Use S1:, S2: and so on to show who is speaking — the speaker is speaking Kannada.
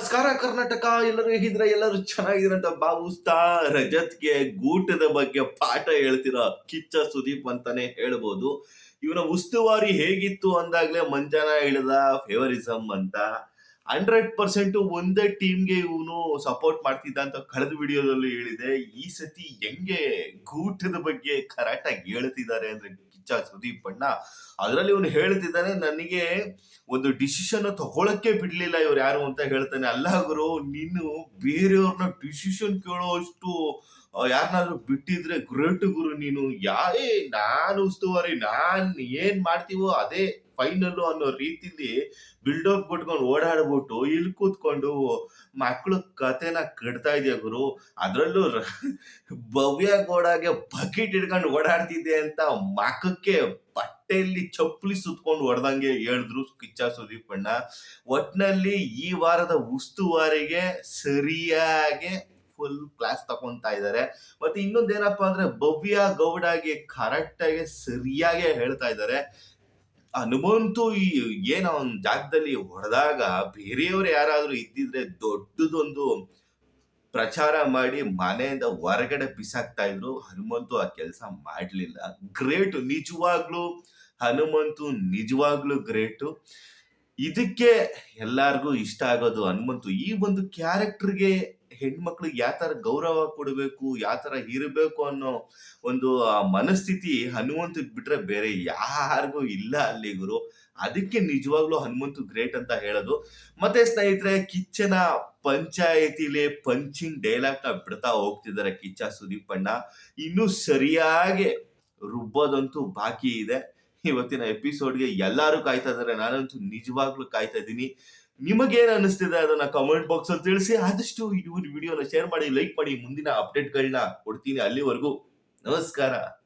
S1: ನಮಸ್ಕಾರ ಕರ್ನಾಟಕ, ಎಲ್ಲರೂ ಹೇಗಿದ್ರೆ ಎಲ್ಲರೂ ಚೆನ್ನಾಗಿದ್ರಂತ ಭಾವಿಸ್ತಾ ರಜತ್ಗೆ ಗೂಟದ ಬಗ್ಗೆ ಪಾಠ ಹೇಳ್ತಿರೋ ಕಿಚ್ಚ ಸುದೀಪ್ ಅಂತಾನೆ ಹೇಳ್ಬೋದು. ಇವನ ಉಸ್ತುವಾರಿ ಹೇಗಿತ್ತು ಅಂದಾಗ್ಲೇ ಮಂಜಾನ ಹೇಳಿದ ಫೇವರಿಸಮ್ ಅಂತ. ಹಂಡ್ರೆಡ್ ಪರ್ಸೆಂಟ್ ಒಂದೇ ಟೀಮ್ಗೆ ಇವನು ಸಪೋರ್ಟ್ ಮಾಡ್ತಿದ್ದ ಅಂತ ಕಳೆದ ವಿಡಿಯೋದಲ್ಲಿ ಹೇಳಿದೆ. ಈ ಸತಿ ಹೆಂಗೆ ಗೂಟದ ಬಗ್ಗೆ ಕರೆಕ್ಟಾಗಿ ಹೇಳ್ತಿದ್ದಾರೆ ಅಂದ್ರೆ ಕಿಚ್ಚ ಸುದೀಪ್ ಅಣ್ಣ ಅದರಲ್ಲಿ ಇವನು ಹೇಳ್ತಿದ್ದಾನೆ, ನನಗೆ ಒಂದು ಡಿಸಿಷನ್ ತಗೊಳಕ್ಕೆ ಬಿಡ್ಲಿಲ್ಲ ಇವ್ರು ಯಾರು ಅಂತ ಹೇಳ್ತಾನೆ. ಅಲ್ಲ ಗುರು, ನೀನು ಬೇರೆಯವ್ರನ್ನ ಡಿಸಿಷನ್ ಕೇಳೋಷ್ಟು ಯಾರನ್ನಾದ್ರೂ ಬಿಟ್ಟಿದ್ರೆ ಗ್ರೇಟ್ ಗುರು ನೀನು. ಯಾರೇ ನಾನು ಉಸ್ತುವಾರಿ, ನಾನ್ ಏನ್ ಮಾಡ್ತೀವೋ ಅದೇ ಫೈನಲ್ಲು ಅನ್ನೋ ರೀತಿಲಿ ಬಿಲ್ಡಪ್ ಕೊಟ್ಕೊಂಡು ಓಡಾಡ್ಬಿಟ್ಟು ಇಲ್ಲಿ ಕೂತ್ಕೊಂಡು ಮಕ್ಕಳು ಕತೆನ ಕಟ್ತಾ ಇದೆಯಾ ಗುರು? ಅದರಲ್ಲೂ ಭವ್ಯ ಗೋಡಾಗೆ ಬಕೆಟ್ ಹಿಡ್ಕೊಂಡು ಓಡಾಡ್ತಿದ್ದೆ ಅಂತ ಮಕ್ಕಕ್ಕೆ ಬಟ್ಟೆಯಲ್ಲಿ ಚಪ್ಪಲಿ ಸುತ್ಕೊಂಡು ಹೊಡೆದಂಗೆ ಹೇಳಿದ್ರು ಕಿಚ್ಚ ಸುದೀಪ್ ಅಣ್ಣ. ಒಟ್ನಲ್ಲಿ ಈ ವಾರದ ಉಸ್ತುವಾರಿಗೆ ಸರಿಯಾಗಿ ಫುಲ್ ಕ್ಲಾಸ್ ತಗೊಂತಾ ಇದ್ದಾರೆ ಮತ್ತೆ ಇನ್ನೊಂದೇನಪ್ಪಾ ಅಂದ್ರೆ ಭವ್ಯ ಗೌಡಗೆ ಕರೆಕ್ಟ್ ಆಗಿ ಸರಿಯಾಗಿ ಹೇಳ್ತಾ ಇದ್ದಾರೆ ಹನುಮಂತು ಈ ಏನೋ ಒಂದು ಜಾಗದಲ್ಲಿ ಹೊಡೆದಾಗ ಬೇರೆಯವರು ಯಾರಾದ್ರೂ ಇದ್ದಿದ್ರೆ ದೊಡ್ಡದೊಂದು ಪ್ರಚಾರ ಮಾಡಿ ಮನೆಯಿಂದ ಹೊರಗಡೆ ಬಿಸಾಕ್ತಾ ಇದ್ರು. ಹನುಮಂತು ಆ ಕೆಲಸ ಮಾಡ್ಲಿಲ್ಲ. ಗ್ರೇಟ್ ನಿಜವಾಗ್ಲೂ ಹನುಮಂತು ನಿಜವಾಗ್ಲೂ ಗ್ರೇಟು ಇದಕ್ಕೆ ಎಲ್ಲಾರ್ಗೂ ಇಷ್ಟ ಆಗೋದು ಹನುಮಂತು. ಈ ಒಂದು ಕ್ಯಾರೆಕ್ಟರ್ಗೆ ಹೆಣ್ಮಕ್ಳಿಗೆ ಯಾವ ತರ ಗೌರವ ಕೊಡಬೇಕು, ಯಾವ ತರ ಇರಬೇಕು ಅನ್ನೋ ಒಂದು ಮನಸ್ಥಿತಿ ಹನುಮಂತಗ್ ಬಿಟ್ರೆ ಬೇರೆ ಯಾರಿಗೂ ಇಲ್ಲ ಅಲ್ಲಿ ಗುರು. ಅದಕ್ಕೆ ನಿಜವಾಗ್ಲೂ ಹನುಮಂತು ಗ್ರೇಟ್ ಅಂತ ಹೇಳೋದು. ಮತ್ತೆ ಸ್ನೇಹಿತರೆ, ಕಿಚ್ಚನ ಪಂಚಾಯತಿಲಿ ಪಂಚಿಂಗ್ ಡೈಲಾಗ್ನ ಬಿಡ್ತಾ ಹೋಗ್ತಿದ್ದಾರೆ ಕಿಚ್ಚ ಸುದೀಪಣ್ಣ ಇನ್ನೂ ಸರಿಯಾಗಿ ರುಬ್ಬೋದಂತೂ ಬಾಕಿ ಇದೆ. ಇವತ್ತಿನ ಎಪಿಸೋಡ್ಗೆ ಎಲ್ಲರೂ ಕಾಯ್ತಾ ಇದಾರೆ ನಾನಂತೂ ನಿಜವಾಗ್ಲೂ ಕಾಯ್ತಾ ಇದ್ದೀನಿ. ನಿಮಗೇನ್ ಅನಿಸ್ತಿದೆ ಅದನ್ನ ಕಮೆಂಟ್ ಬಾಕ್ಸ್ ಅಲ್ಲಿ ತಿಳಿಸಿ, ಆದಷ್ಟು ಈ ವಿಡಿಯೋನ ಶೇರ್ ಮಾಡಿ ಲೈಕ್ ಮಾಡಿ, ಮುಂದಿನ ಅಪ್ಡೇಟ್ಗಳನ್ನ ಕೊಡ್ತೀನಿ ಅಲ್ಲಿವರೆಗೂ. ನಮಸ್ಕಾರ.